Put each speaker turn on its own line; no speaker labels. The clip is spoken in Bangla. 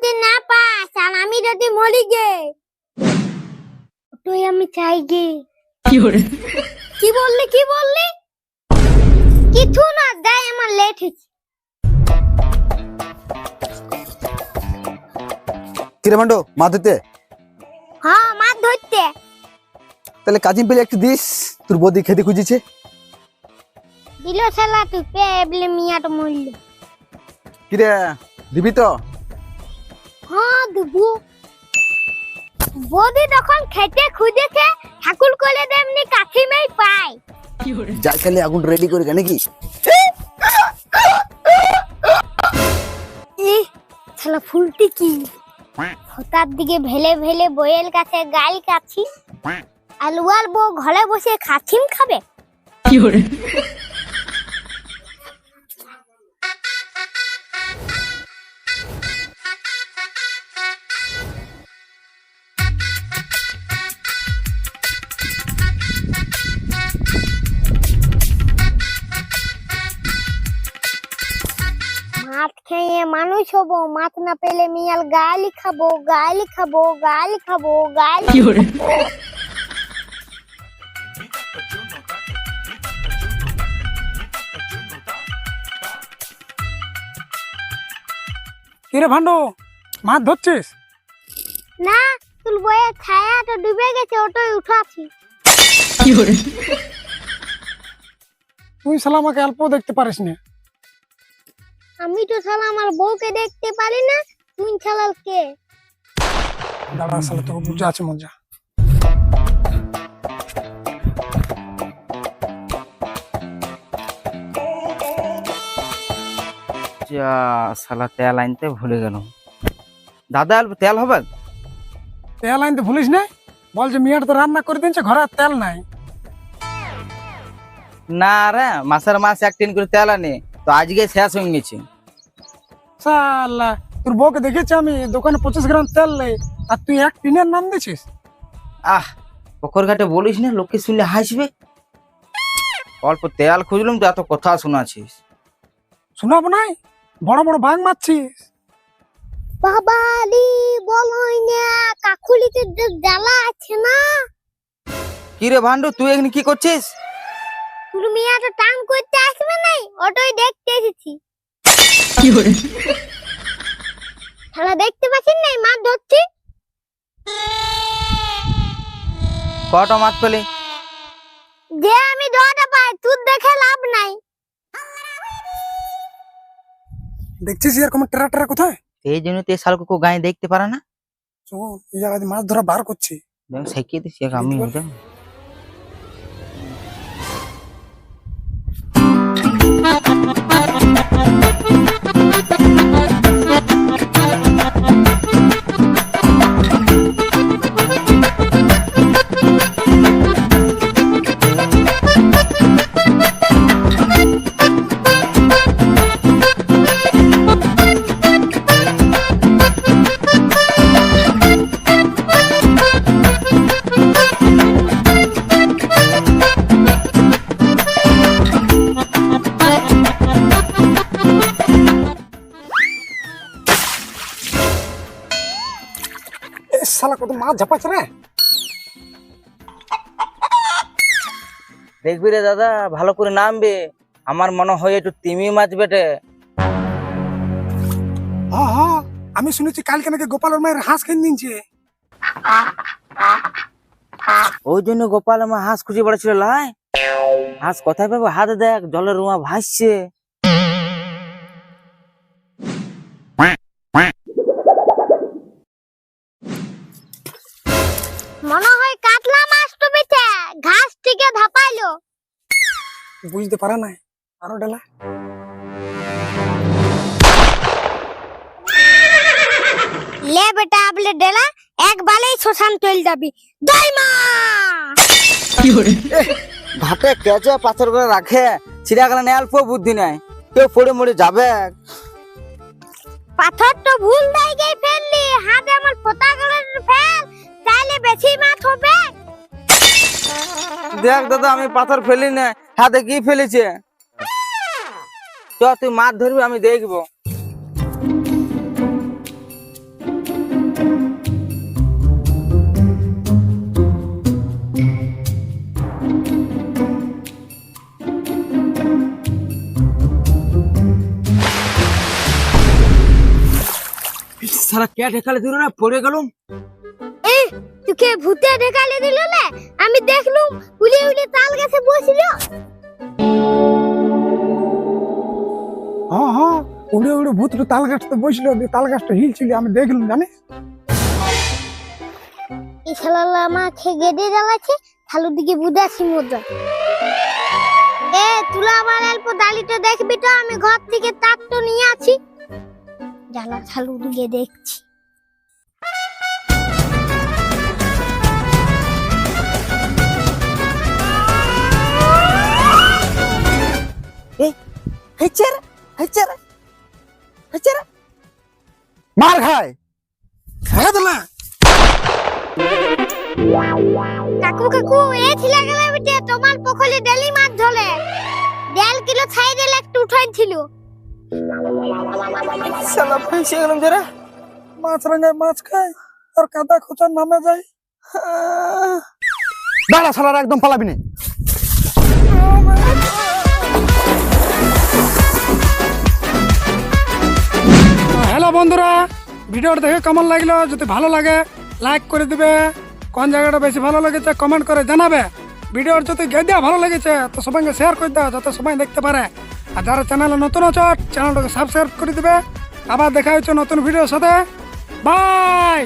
যদি না পাস আর আমি যদি মরি গে ওটাই আমি চাই গে। কি বললি কি বললি? কিছু না দেয় আমার লেট হয়েছে।
কিরে মান্ডো মাছ ধরতে?
হ্যাঁ মাছ ধরতে।
তাহলে কাজিন পেলে একটু দিস তোর বৌদি খেতে খুঁজেছে।
দিল শালা তুই পেয়ে বলে মিয়াটা মরল।
কিরে দিবি তো?
হ্যাঁ দেবো বৌদি তখন খেতে খুঁজেছে ঠাকুর করে দেমনি কাকিমাই পায়।
যাই খেলে আগুন রেডি করে নাকি?
শালা ফুলটি কি? হতার দিকে ভেলে ভেলে বয়েল কাছে গাইল কাছি। আলুয়ার বউ ঘরে বসে খাছিম খাবে? মাছ মানুষ হব মাছ না পেলে মিয়াল গালি খাব গালি খাব গালি খাব গালি
কিরে ভান্ডু মাছ ধরছিস
না তুল বয়ে ছায়াটা ডুবে গেছে ওটাই উঠাছি
তুই শালা আমাকে অল্প দেখতে পারিস না
আমি তো শালা আমার বউকে দেখতে পারি না। তুই শালাল কে?
দাদা শালা তোকে বুঝা আছে মজা।
যা শালা তেল আনতে ভুলে গেল দাদা তেল হবে?
তেল আনতে ভুলিস না? বল যে মিয়াটা তো রান্না করে দিনছে ঘরে তেল নাই।
না রে মাসের মাস এক টিন করে তেল আনে। তো আজকে শেষ হয়ে গেছে।
শালা তোর বউকে দেখেছি আমি দোকানে পঁচিশ গ্রাম তেল নেই। আর তুই এক টিনের নাম দিছিস?
আহ পুকুর ঘাটে বলিস না লোকে শুনলে হাসবে। অল্প তেল খুঁজলুম তো এত কথা শোনাছিস
শোনাবো নাই? বড় বড় বাঘ মারছিস।
বাবালি বলই না কাকুলিতে যে জ্বালা আছে না?
কি রে ভান্ডু তুই এখানে কি করছিস?
তুই মিয়াটা টান করতে আসবে নাই? ওটাই দেখতে এসেছি। শালা দেখতে পাচ্ছেন নাই? মাছ ধরছি।
কটা মাছ পেলি?
যে আমি ধরতে পাই তুই দেখে লাভ নাই।
দেখছিস এরকম টেরা টেরা কোথায়?
এই জন্য তো এই শালকে গায়ে দেখতে পারে না।
শোন এই জায়গায় মাছ ধরা বার করছি।
দেখ শিখিয়ে দিচ্ছি এক আমি
শালা কত মাছ ঝাপাচ্ছে রে।
দেখবি রে দাদা ভালো করে নামবে। আমার মনে হয় একটু তিমি মাছ বেটে।
হ্যাঁ হ্যাঁ আমি শুনেছি কালকে নাকি গোপালের মায়ের হাঁস খেয়ে নিচ্ছে
ওই জন্য গোপাল আমার হাঁস খুঁজে বেড়াচ্ছিল লাই। হাঁস কোথায় পাবো? হাত দেখ জলের রুমা ভাসছে।
বুঝতে পারে নাই। আরও ডেলা
লে বেটা বলে ডেলা এক বালেই শ্মশান চল যাবি। দই মা!
ঘাটে কেচে পাথর করে রাখে চিড়িয়াখানা অল্প বুদ্ধি নাই। কেউ পড়ে মরে যাবে।
পাথর তো ভুল জায়গায় ফেললি হাতে আমার পোতা গেলের ফেল তাইলে বেশি মাছ হবে।
দেখ দাদা আমি পাথর ফেলি না হাতে কি ফেলেছে চ তুই মাছ ধরবি আমি দেখবো সারা কে ঢেকালে দিল না পড়ে গেলুম
এ তুই কে ভূতে ঢেকালে দিল না আমি দেখলুম উড়ে উড়ে তাল গাছে বসিল।
হ্যাঁ হ্যাঁ উড়ে উড়ে ভূতটা তাল গাছটা দিয়ে তাল গাছটা হিলছিল আমি দেখলাম জানিস?
এই শালা আমাকে গেদে জ্বালাচ্ছে খালুর দিকে বুঝাচ্ছি মজা। এ তুলা আমার অল্প ডালিটা দেখবি তো আমি ঘর থেকে তার তো নিয়ে আছি জ্বালা খালুর দিকে দেখছি।
মার খায়। দিলা
কাকু কাকু এ ছিলা গেলে বিটে তোমার পখলে ডেলি মাছ ধরে দেড় কিলো ছাই দিলে একটু উঠাইছিল
শালা ফাঁসে গেলাম যারা
মাছ রাঙায় মাছ খায় আর কাদা খোঁচার নামে যায়।
দাঁড়া শালারা একদম পালাবি না।
হ্যালো বন্ধুরা, ভিডিওটা দেখে কেমন লাগল? যদি ভালো লাগে লাইক করে দিবে। কোন জায়গাটা বেশি ভালো লেগেছে কমেন্ট করে জানাবে। ভিডিওর যদি গেদিয়া ভালো লেগেছে, তো সবাইকে শেয়ার করে দাও, যাতে সবাই দেখতে পারে। আর যারা চ্যানেলে নতুন আছো চ্যানেলটাকে সাবস্ক্রাইব করে দিবে। আবার দেখা হচ্ছে নতুন ভিডিওর সাথে। বাই